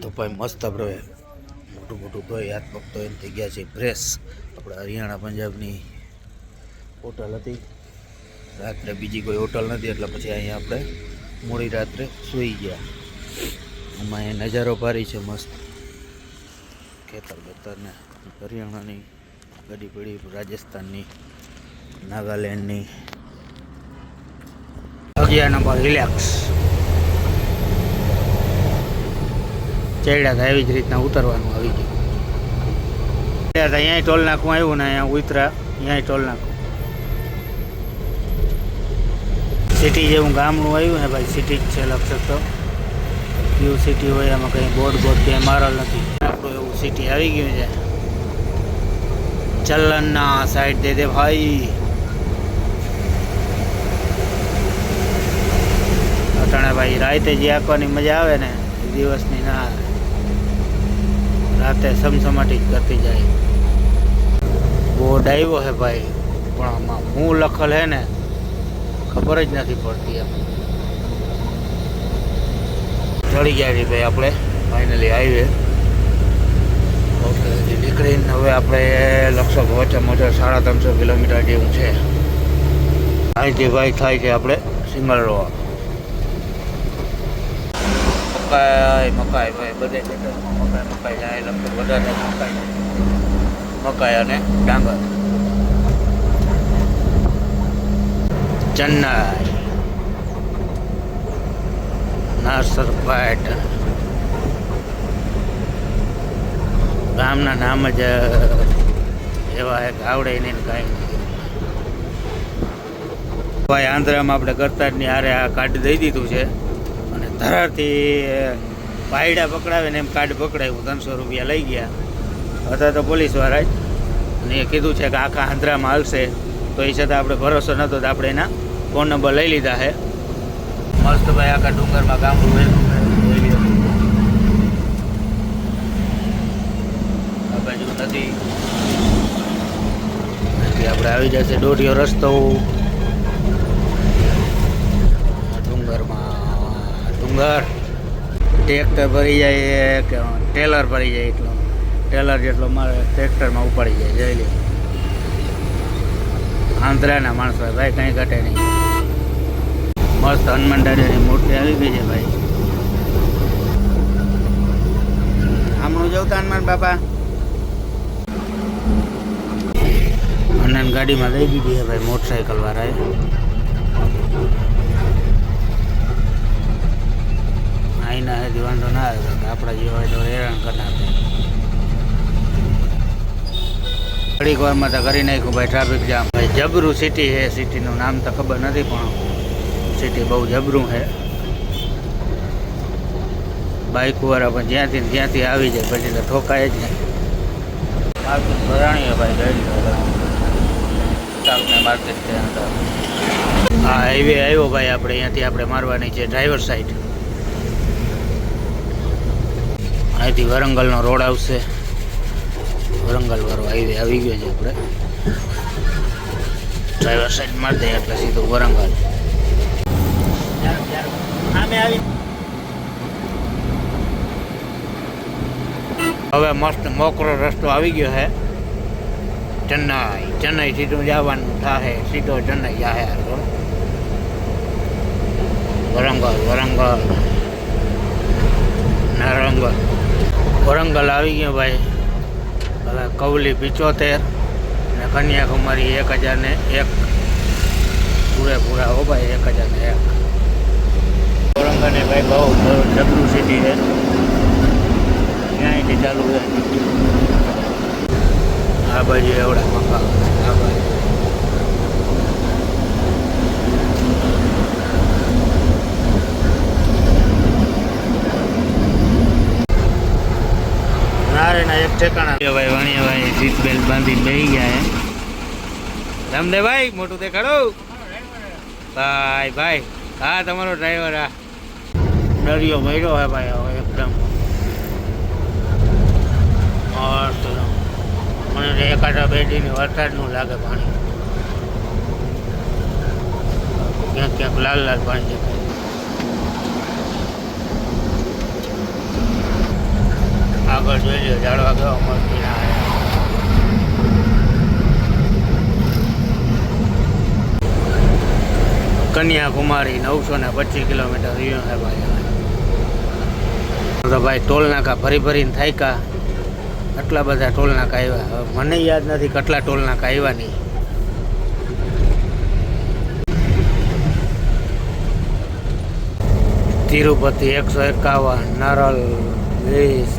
તો ભાઈ મસ્ત આપણે મોટું મોટું ધોઈ હાથ પગ એમ થઈ ગયા છે ફ્રેશ આપણે હરિયાણા પંજાબની હોટલ હતી. રાત્રે બીજી કોઈ હોટલ નથી, એટલે પછી અહીંયા આપણે મોડી રાત્રે સૂઈ ગયા. આમાં એ નજારો પારી છે મસ્ત. ખેતર બેતરને હરિયાણાની ગડી પડી, રાજસ્થાનની, નાગાલેન્ડની. અગિયાર રિલેક્સ ચડ્યા હતા એવી જ રીતના ઉતરવાનું આવી ગયું. ચડ્યા હતા અહીંયા ટોલ નાખું આવ્યું ને અહીંયા ઉતરા અહીંયા ટોલ નાખું. સિટી જેવું ગામડું આવ્યું ને ભાઈ સિટી જ છે લક્ષક તો. ક્યુ સિટી હોય એમાં કંઈ બોર્ડ બોર્ડ ક્યાંય મારલ નથી. આપણું એવું સિટી આવી ગયું છે. ચલણના સાઈડ દે દે ભાઈ. અટાણા ભાઈ રાતે જે આંકવાની મજા આવે ને, દિવસની ના રાતે સમસમાટી કરતી જાય. બોર્ડ આવ્યો હે ભાઈ, પણ આમાં હું લખલ હે ને, ખબર જ નથી પડતી એમ. ચડી ગયા ભાઈ આપણે ફાઇનલી હાઈવે ઓકે નીકળીને હવે આપણે લગભગ ઓછા સાડા ત્રણસો કિલોમીટર જેવું છે. અહીંથી ભાઈ થાય છે આપણે સિંગલ રોડ. મકાઈ મકાઈ, ભાઈ, બધે મકાઈ મકાઈ જાય મકાઈ મકાઈ અને ડાંગર. ચેન્નાઈ. નાસર પાટ. ગામના નામ જ એવા એક આવડે નહીં કાંઈ ભાઈ, આંધ્રામાં આપણે કરતા જ નહીં હારે આ કાર્ડ દઈ દીધું છે. ધરારથી પાયડા પકડાવીને એમ કાર્ડ પકડાવ્યું ત્રણસો રૂપિયા લઈ ગયા. હતા તો પોલીસવાળા જ. અને એ કીધું છે કે આખા આંધ્રામાં હાલશે. તો એ છતાં આપણે ભરોસો નહોતો તો આપણે એના ફોન નંબર લઈ લીધા છે મસ્ત ભાઈ આખા ડુંગરમાં ગામડું. આ બાજુ નદી આપણે આવી જશે, દોઢિયો રસ્તો. ડુંગર ટ્રેક્ટર ભરી જાય કે ટેલર ભરી જાય એટલો. ટેલર જેટલો મારે ટ્રેક્ટરમાં ઉપાડી જાય, જઈ લે. આંધ્રાના માણસો ભાઈ, કંઈ ઘટે નહીં. મસ્ત હનુમાન દાદાની મૂર્તિ આવી ગઈ છે, ભાઈ. આમનું જવતા હનુમાન બાપા. હનુમાન ગાડીમાં લઈ દીધી છે, ભાઈ મોટરસાયકલ વાળાએ. આઈના હેથી વાંધો ના આવે આપણા જેવા હોય તો હેરાન કરી નાખે. ઘડીક વારમાં તો કરી નાખ્યું ભાઈ ટ્રાફિક જામ ભાઈ જબરું સિટી છે સિટીનું નામ તો ખબર નથી, પણ સિટી બહુ જબરું છે. બાઇક વાળા પણ જ્યાંથી ત્યાંથી આવી જાય, પછી તો ઠોકાય જ નહીં. માર્કેટ ભરાણી ભાઈ ગઈ માર્કેટ અંદર હા હાઈવે આવ્યો ભાઈ, આપણે અહીંયાથી આપણે મારવાની છે ડ્રાઈવર સાઈડ અહીંથી વરંગલનો રોડ આવશે. વરંગલ વાળો હાઈવે આવી ગયો છે આપણે. ડ્રાઈવર સાઈડ મારી દઈએ એટલે સીધું વરંગલ. આવી. હવે મસ્ત મોકરો રસ્તો આવી ગયો છે. ચેન્નાઈ ચેન્નાઈ સીધું જવાનું થાય સીધો ચેન્નાઈ જાહે વરંગલ વરંગલ. નારંગલ. વરંગલ આવી ગયો ભાઈ. હવે કવલી પિચોતેર અને કન્યાકુમારી એક હજાર ને એક. પૂરેપૂરા હો ભાઈ, એક હજાર ને એક. વરંગલ ભાઈ બહુ જબરું સિટી છે. ત્યાંથી ચાલુ છે આ બાજુ એવડા મકાન આ બાજુ નારે ના એક ઠેકાણા. ભાઈ વાણિયા ભાઈ બાંધીને બેસી ગયા હે. રામદેવભાઈ મોટું દેખાડો. ભાઈ ભાઈ, હા, તમારો ડ્રાઈવર આ દરિયો મળ્યો હે ભાઈ હવે એકદમ. મસ્ત. મને એકાદા બેટીને વરસાદનું લાગે પાણી. ક્યાંક ક્યાંક લાલ લાલ પાણી દેખાય. આગળ જોઈ લ્યો ઝાડવા કેવા મસ્તી ના કન્યાકુમારી નવસો ને પચીસ કિલોમીટર ભાઈ તો ભાઈ ટોલ નાકા ફરી ફરીને થાયકા. આટલા બધા ટોલ નાકા આવ્યા મને યાદ નથી કેટલા ટોલ નાકા આવ્યા નહીં. તિરુપતિ એકસો એકાવન, નરલ, વીસ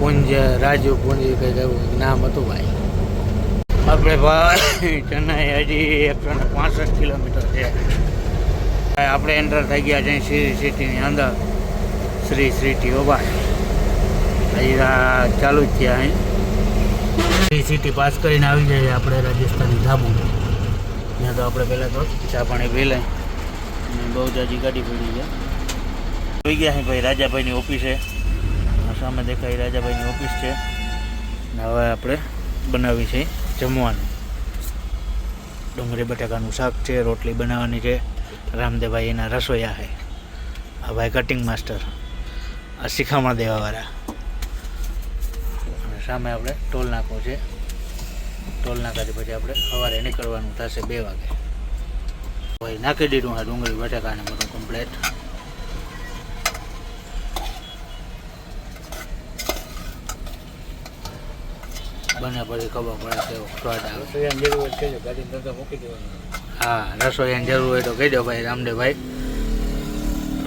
પુંજ, રાજુ પુંજ કંઈક એવું નામ હતું ભાઈ. આપણે ભાઈ, ચેન્નાઈ હજી એકસો ને પાસઠ કિલોમીટર છે. આપણે એન્ટર થઈ ગયા છે શ્રી સિટીની અંદર. શ્રી સિટી ઓ અહીંયા ચાલુ જ છે અહીં. શ્રી સિટી પાસ કરીને આવી જઈએ આપણે રાજસ્થાની ધાબુ. ત્યાં તો આપણે પહેલાં તો ચા પાણી પી લઈ. બહુ જાજી ગાડી પડી ગયા જોઈ ગયા ભાઈ, રાજાભાઈની ઓફિસે. સામે દેખાય રાજાભાઈની ઓફિસ છે. ને હવે આપણે બનાવી છે જમવાનું. ડુંગળી, બટાકાનું શાક છે, રોટલી બનાવવાની છે. રામદેવભાઈ એના રસોઈયા છે. આ ભાઈ કટિંગ માસ્ટર આ શિખામણ દેવાવાળા. અને સામે આપણે ટોલ નાકો છે. ટોલ નાકાથી પછી આપણે સવારે નીકળવાનું થશે બે વાગે. ભાઈ નાખી દીધું આ ડુંગળી, બટાકાને બધું કમ્પ્લેટ બને પછી ખબર પડે કેવો સ્વાદ આવે. હા રસોઈયાની જરૂર હોય તો કહી દો ભાઈ રામદેવભાઈ.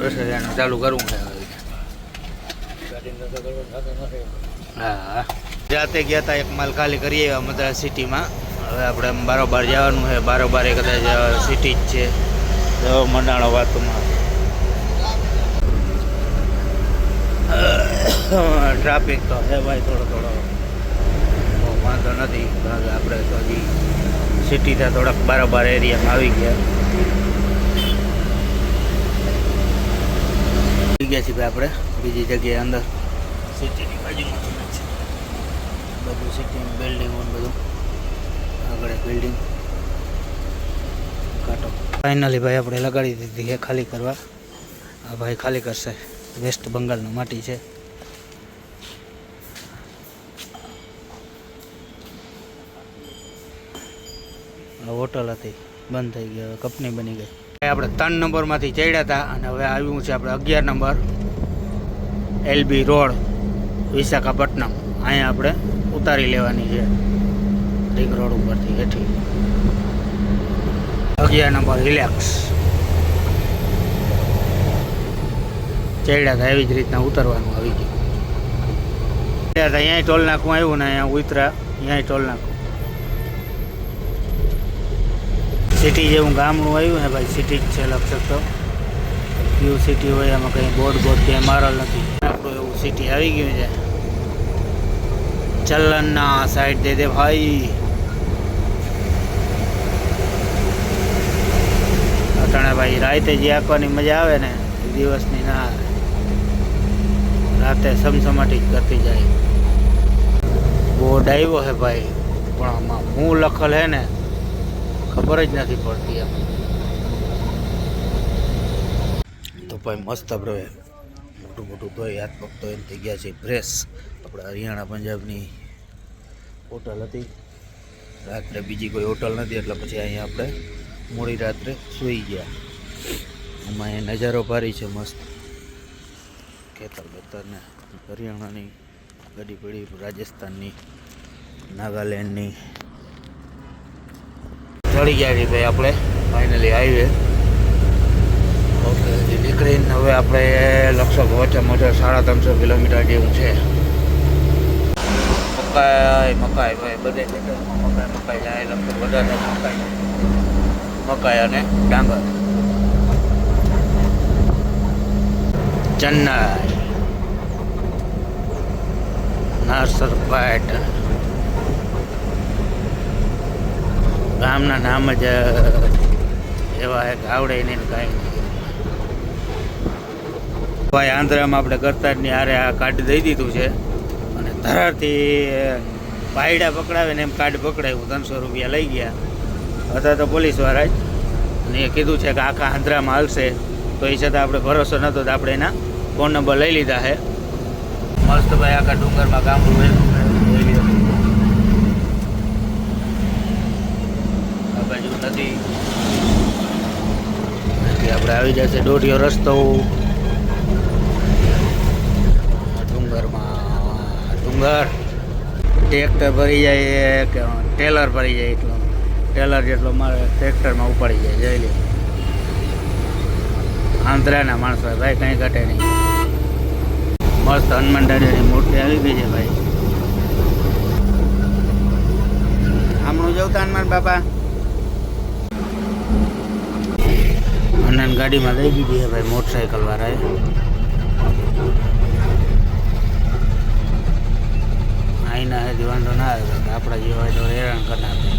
રસોઈયાનું ચાલુ કરવું છે હા. જાતે ગયા હતા એક માલ ખાલી કરી આવ્યા મદ્રાસ સિટીમાં. હવે આપણે બારોબાર જવાનું છે. બારોબાર એ કદાચ સિટી જ છે. મંડાણો વાતમાં. ટ્રાફિક તો છે ભાઈ થોડો થોડો. વાંધો નથી. કારણ કે આપણે તો હજી સિટીથી થોડાક બારોબાર એરિયામાં આવી ગયા. ગયા છીએ ભાઈ આપણે. બીજી જગ્યાએ અંદર. સિટીની બાજુમાં છે બધું સિટીની બિલ્ડિંગો બધું. આગળ બિલ્ડિંગ કાંટો. ફાઇનલી ભાઈ આપણે લગાડી દીધી છે ખાલી કરવા. આ ભાઈ ખાલી કરશે. વેસ્ટ બંગાળનું માટી છે આ હોટલ હતી, બંધ થઈ ગઈ કંપની બની ગઈ. આપણે ત્રણ નંબરમાંથી ચડ્યા હતા અને હવે આવ્યું છે આપણે અગિયાર નંબર, એલબી રોડ, વિશાખાપટ્ટનમ. અહીંયા આપણે ઉતારી લેવાની છે, રિંગ રોડ ઉપરથી હેઠી. અગિયાર નંબર રિલેક્સ. ચડ્યા હતા એવી જ રીતના ઉતરવાનું આવી ગયું. ચડ્યા હતા અહીંયા ટોલ નાખવું આવ્યું ને અહીંયા ઉતરા અહીંયા ટોલ નાખવું સિટી જેવું ગામડું આવ્યું ને ભાઈ સિટી જ છે લગભગ તો. ક્યુ સિટી હોય એમાં કંઈ બોર્ડ બોર્ડ ક્યાંય મારલ નથી. આપણું એવું સિટી આવી ગયું છે. ચલનના સાઈડ દે દે ભાઈ. અટાણે ભાઈ રાતે જે આંકવાની મજા આવે ને દિવસની ના રાતે સમસમાટી જ કરતી જાય. બોર્ડ આવ્યો છે ભાઈ, પણ આમાં હું લખલ હે ને ખબર જ નથી પડતી એમ. તો ભાઈ મસ્ત આપણે મોટું મોટું ધોઈ હાથ પગ એમ થઈ ગયા છે ફ્રેશ આપણે હરિયાણા પંજાબની હોટલ હતી. રાત્રે બીજી કોઈ હોટલ નથી, એટલે પછી અહીંયા આપણે મોડી રાત્રે સૂઈ ગયા. એમાં એ નજારો ભારી છે, મસ્ત. ખેતર બેતરને હરિયાણાની ગડી પડી, રાજસ્થાનની, નાગાલેન્ડની. ચડી ગયા છીએ ભાઈ આપણે. ફાઇનલી હાઈવે ઓકે નીકળીને હવે આપણે લગભગ ઓછામાં ઓછા સાડા ત્રણસો કિલોમીટર જેવું છે. મકાઈ મકાઈ ભાઈ, બધે મકાઈ મકાઈ જાય, લગભગ વધારે મકાઈ. મકાઈ અને ડાંગર. ચેન્નાઈ. નાસર પાટ. ગામના નામ જ એવા એક આવડે નહીં ને કાંઈ ભાઈ, આંધ્રામાં આપણે કરતા જ નહીં હારે આ કાર્ડ દઈ દીધું છે. અને ધરાથી પાયડા પકડાવે ને એમ કાર્ડ પકડાવ્યું ત્રણસો રૂપિયા લઈ ગયા. હતા તો પોલીસવાળા જ. અને એ કીધું છે કે આખા આંધ્રામાં હાલશે. તો એ છતાં આપણે ભરોસો નહોતો તો આપણે એના ફોન નંબર લઈ લીધા છે. મસ્ત ભાઈ, આખા ડુંગરમાં ગામડું ભેગું છે. જોઈ લ્યો. આ બાજુ નદી આપણે આવી જશે દોઢિયો રસ્તો. ડુંગરમાં, ડુંગર. ટ્રેક્ટર ભરી જાય કે ટેલર ભરી જાય એટલો. ટેલર જેટલો મારે ટ્રેક્ટરમાં ઉપાડી જાય, જઈ લે. આંધ્રાના માણસો ભાઈ કંઈ ઘટે નહીં. મસ્ત હનુમાન દાદાની મૂર્તિ આવી ગઈ છે, ભાઈ. હમણાં જવતા હનુમાન બાપા. અનંત ગાડીમાં લઈ દીધી છે ભાઈ મોટરસાયકલ વાળાએ. અહીંના હજી વાંધો ના આવે આપણા જેવા હોય તો હેરાન કરી નાખે.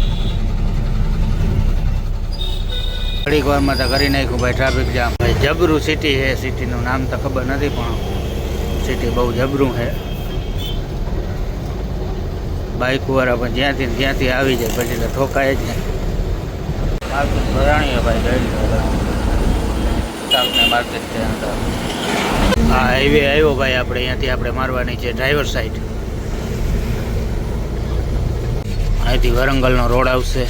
ઘડીક વારમાં તો કરી નાખ્યું ભાઈ ટ્રાફિક જામ ભાઈ, જબરું સિટી છે. સિટીનું નામ તો ખબર નથી, પણ સિટી બહુ જબરું છે. બાઇક વાળા પણ જ્યાંથી ત્યાંથી આવી જાય, પછી તો ઠોકાય જ ને માર્કેટ ભરાણી ભાઈ ગઈ શાકને માર્કેટ છે હા હાઈવે આવ્યો ભાઈ આપણે, અહીંયાથી આપણે મારવાની છે ડ્રાઈવર સાઈડ અહીંથી વરંગલનો રોડ આવશે.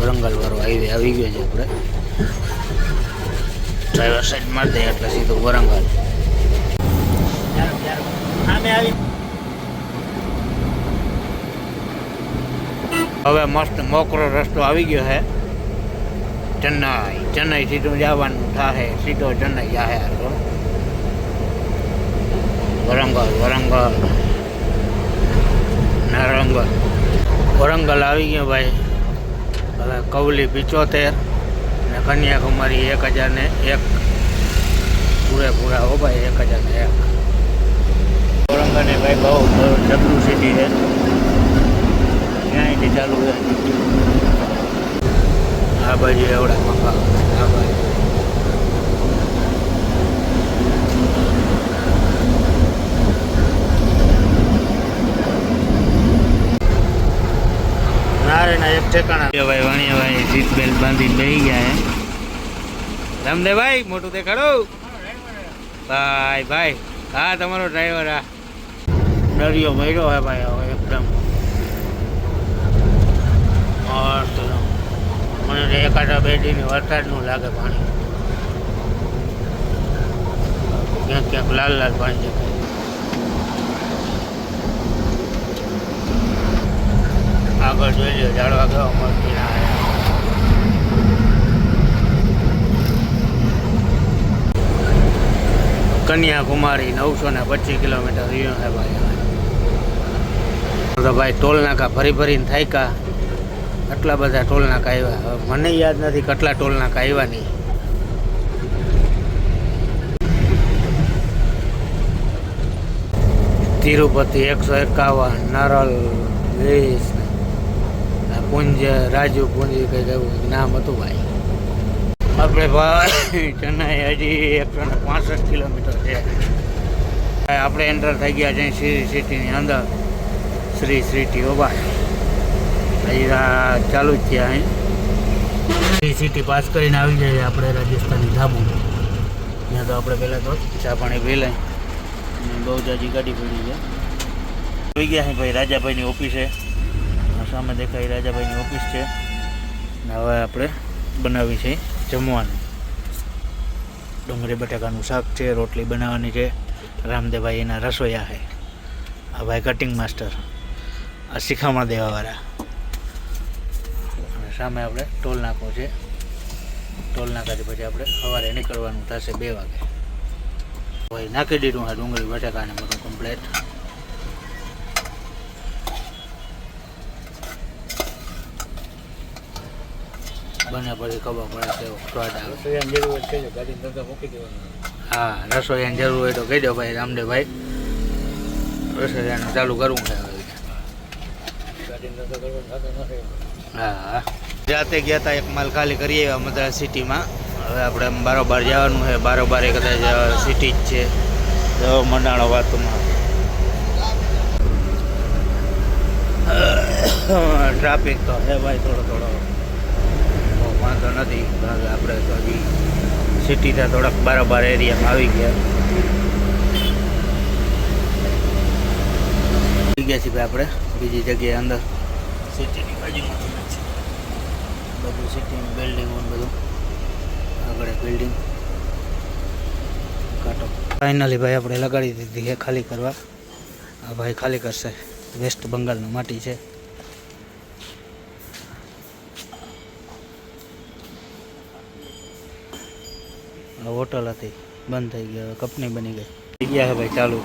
વરંગલ વાળો હાઈવે આવી ગયો છે આપણે. ડ્રાઈવર સાઈડ મારી દઈએ એટલે સીધું વરંગલ. હવે મસ્ત મોકરો રસ્તો આવી ગયો છે. ચેન્નાઈ ચેન્નાઈ સીધું જવાનું થશે સીધો ચેન્નાઈ જાહે હાલો વરંગલ વરંગલ. નારંગલ. વરંગલ આવી ગયો ભાઈ. હવે કવલી પિચોતેર ને કન્યાકુમારી એક હજાર ને એક. પૂરેપૂરા હો ભાઈ, એક હજાર ને એક. વરંગલની ભાઈ બહુ બહુ જબરું સિટી છે. ત્યાંથી ચાલુ છે. આ બાજુ એવડા મકાન આ બાજુ નારેના ભાઈ વાણિયા ભાઈ સીટ બેલ્ટ બાંધીને બેસી ગયા હે. રામદેવભાઈ મોટું દેખાડો. ભાઈ ભાઈ, હા, તમારો ડ્રાઈવર આ. દરિયો ભર્યો હે ભાઈ હવે એકદમ મસ્ત મને તો એકાદા બેટીની વરસાદનું લાગે પાણી. ક્યાંક ક્યાંક લાલ લાલ પાણી દેખાય. આગળ જોઈ લ્યો, ઝાડવા કેવા મળતી ના કન્યાકુમારી નવસો ને પચીસ કિલોમીટર રહ્યો છે ભાઈ. તો ભાઈ ટોલ નાકા ફરી ફરીને થાયકા. આટલા બધા ટોલનાકા આવ્યા મને યાદ નથી કેટલા ટોલનાકા આવ્યા નહીં તિરુપતિ એકસો એકાવન, નરલ વીસ પુંજ, રાજુ પુંજ કંઈક એવું નામ હતું ભાઈ. આપણે ભાઈ, ચેન્નાઈ હજી એકસો ને પાસઠ કિલોમીટર છે. આપણે એન્ટર થઈ ગયા છે શ્રી સિટીની અંદર. શ્રી સિટી ઓ ભાઈ આ ચાલુ જ થયા અહીં. સિટી પાસ કરીને આવી જઈએ આપણે રાજસ્થાની ધાબુ ત્યાં તો આપણે પહેલાં તો ચા પાણી પી લઈ. અને બહુ જાજી ગાડી પડી છે. જોઈ ગયા અહીં ભાઈ રાજાભાઈની ઓફિસે આ સામે દેખાય રાજાભાઈની ઓફિસ છે. હવે આપણે બનાવી છે જમવાનું. ડુંગળી બટાકાનું શાક છે, રોટલી બનાવવાની છે. રામદેવભાઈ એના રસોઈયા છે. આ ભાઈ કટિંગ માસ્ટર આ શીખામણ દેવાવાળા. સામે આપણે ટોલ નાકો છે. ટોલ નાકાથી પછી આપણે સવારે નીકળવાનું થશે બે વાગે. ભાઈ નાખી દીધું આ ડુંગળી બટાકાને બધું કમ્પ્લેટ બને પછી ખબર પડે કેવો સ્વાદ આવે. હા રસોઈયાની જરૂર હોય તો કહી દો ભાઈ રામદેવભાઈ. રસોઈયાનું ચાલુ કરવું છે હા હા. જાતે ગયા હતા એક માલ ખાલી કરી આવ્યા મદ્રાસ સિટીમાં. હવે આપણે બારોબાર જવાનું છે. બારોબાર એ કદાચ સિટી જ છે. તો મંડાણો વાતમાં. ટ્રાફિક તો હે ભાઈ થોડો થોડો. વાંધો નથી. આપણે તો હજી સિટીના થોડાક બારોબાર એરિયામાં આવી ગયા. ગયા છીએ ભાઈ આપણે. બીજી જગ્યાએ અંદર. સિટીની બાજુમાં. બધું સિટીની બિલ્ડિંગ બધું. આગળ બિલ્ડિંગ કાંટો. ફાઇનલી ભાઈ આપણે લગાડી દીધી છે ખાલી કરવા. આ ભાઈ ખાલી કરશે. વેસ્ટ બંગાળનું માટી છે. આ હોટલ હતી. બંધ થઈ ગઈ. હવે કંપની બની ગઈ. થઈ ગયા છે ભાઈ ચાલુ.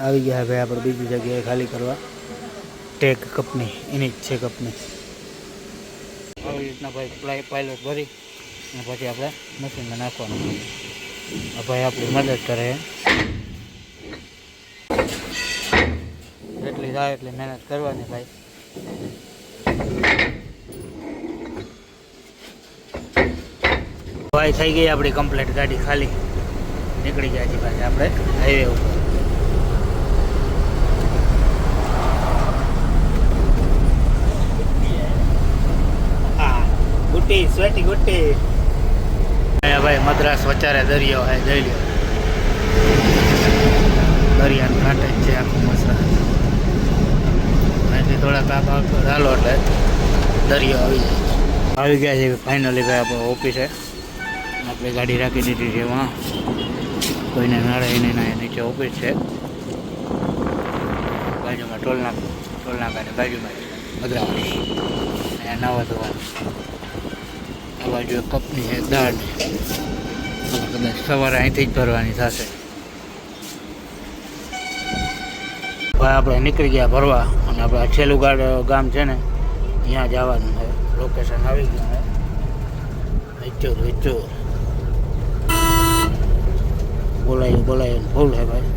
આવી ગયા ભાઈ આપણે બીજી જગ્યાએ ખાલી કરવા. ટેગ કંપની એની જ છે કંપની આવી રીતના ભાઈ પાયલોટ ભરી અને પછી આપણે મશીનમાં નાખવાનું. ભાઈ આપણી મદદ કરે. જેટલી થાય એટલી મહેનત કરવાની ભાઈ. ભાઈ થઈ ગઈ આપણી કમ્પ્લેટ ગાડી ખાલી. નીકળી ગયા છે ભાઈ આપણે હાઈવે ઉપર. ગુટ્ટી સ્વેટી ગુટ્ટી ભાઈ મદ્રાસ વચારે દરિયો હે જઈ લ્યો. દરિયાને કાંઠે છે આખું મસરા અહીંથી થોડાક આપ આવતો ચાલો એટલે દરિયો આવી જાય. આવી ગયા છે ફાઇનલી ભાઈ આપણે ઓફિસે આપણે ગાડી રાખી દીધી છે વાં કોઈને નાળે ના નીચે ઓફિસ છે. બાજુમાં ટોલ ટોલના ટોલ નાકાની બાજુમાં મદ્રાવાડી અહીંયા નવા ધોવાનું આ જો કપની છે દાળ કદાચ સવારે અહીંથી જ ભરવાની થશે. ભાઈ, આપણે નીકળી ગયા ભરવા અને આપણે છેલ્લું ગાડ ગામ છે ને, ત્યાં જવાનું છે. લોકેશન આવી ગયું છે. વિચોર વિચોર બોલાયું બોલાયું ફૂલ છે ભાઈ.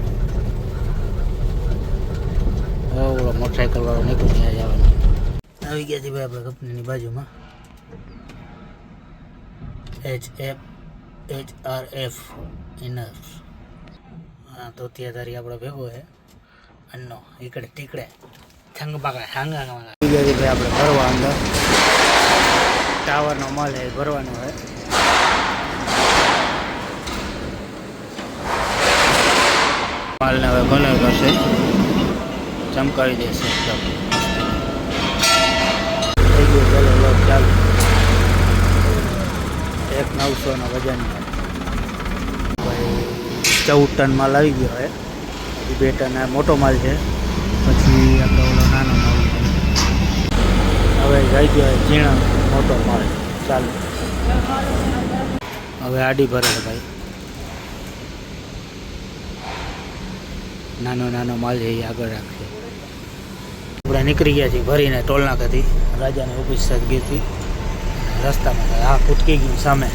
ઓલો મોટરસાઇકલ વાળો નીકળી ત્યાં જવાનું આવી ગયા છે ભાઈ આપણે કંપનીની બાજુમાં. H F H R F inner હા ધોતિયાધારી આપણો ભેગો છે. અન્નો ઈકડે ટીકડે થંગ બાગા હાંગા ભાઈ આપણે ભરવા અંદર. ટાવરનો માલ એ ભરવાનો હોય માલને હવે કલર કરશે. ચમકાવી દેશે. એકદમ થઈ ગયું ચલો. નવસોનો વજન ભાઈ ચૌદ ટન માલ આવી ગયો હજી બે ટન મોટો માલ છે. પછી આપણે નાનો માલ હવે જઈ ગયો ઝીણા મોટો માલ. ચાલુ. હવે આડી ભરે છે ભાઈ. નાનો નાનો માલ છે, એ આગળ રાખશે. આપણે નીકળી ગયા છીએ ભરીને ટોલ નાકાથી રાજાની ઓફિસ ગઈ હતી. રસ્તામાં. આ કૂટકી ગયું સામે.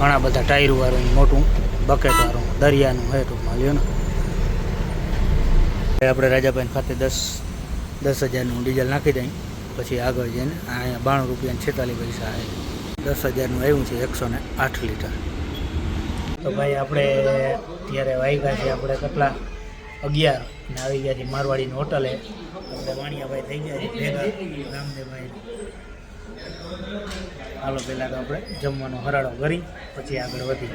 ઘણા બધા ટાયર વાળું, મોટું બકેટ વાળું, દરિયાનું હે ટૂંકમાં લ્યો ને આપણે રાજાભાઈ ખાતે દસ દસ હજારનું ડીઝલ નાખી દઈ, પછી આગળ જઈને અહીંયા બાણું રૂપિયા છેતાલીસ પૈસા આવે દસ હજારનું આવ્યું છે એકસો ને આઠ લીટર. તો ભાઈ આપણે ત્યારે વાગ્યા છે, આપણે કેટલા અગિયાર ને આવી ગયા છે મારવાડીની હોટલે. આપણે વાણિયાભાઈ થઈ ગયા છે રામદેવભાઈ. હાલો, પહેલાં તો આપણે જમવાનો હરાળો કરી, પછી આગળ વધી.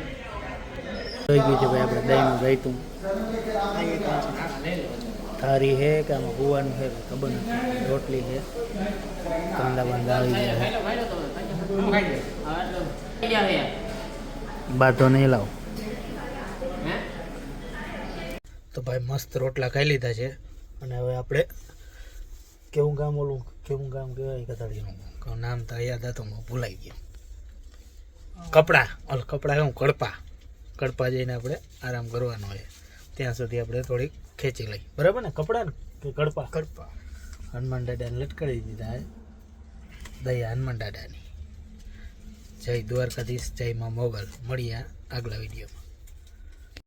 થઈ ગયું છે ભાઈ આપણે દહીંનું ગઈતું થારી છે કે આમાં હોવાનું છે ખબર નથી. રોટલી છે. કાંદા બાંદા આવી ગયા છે. બાધો નહીં લાવો. તો ભાઈ મસ્ત રોટલા ખાઈ લીધા છે. અને હવે આપણે કેવું ગામ ઓલું, કેવું ગામ કહેવાય? કથાળીનું. નામ તો યાદ હતું હું ભૂલાઈ ગયો. કપડાં ઓલ કપડાં શું કડપા. કડપા જઈને આપણે આરામ કરવાનો હોય ત્યાં સુધી આપણે થોડીક ખેંચી લઈ બરાબર ને? કપડાં કે કડપા? કડપા. હનુમાન દાદાને લટકાવી દીધા દયા હનુમાન દાદાની. જય દ્વારકાધીશ જય માં મોગલ. મળ્યા આગલા વિડીયોમાં.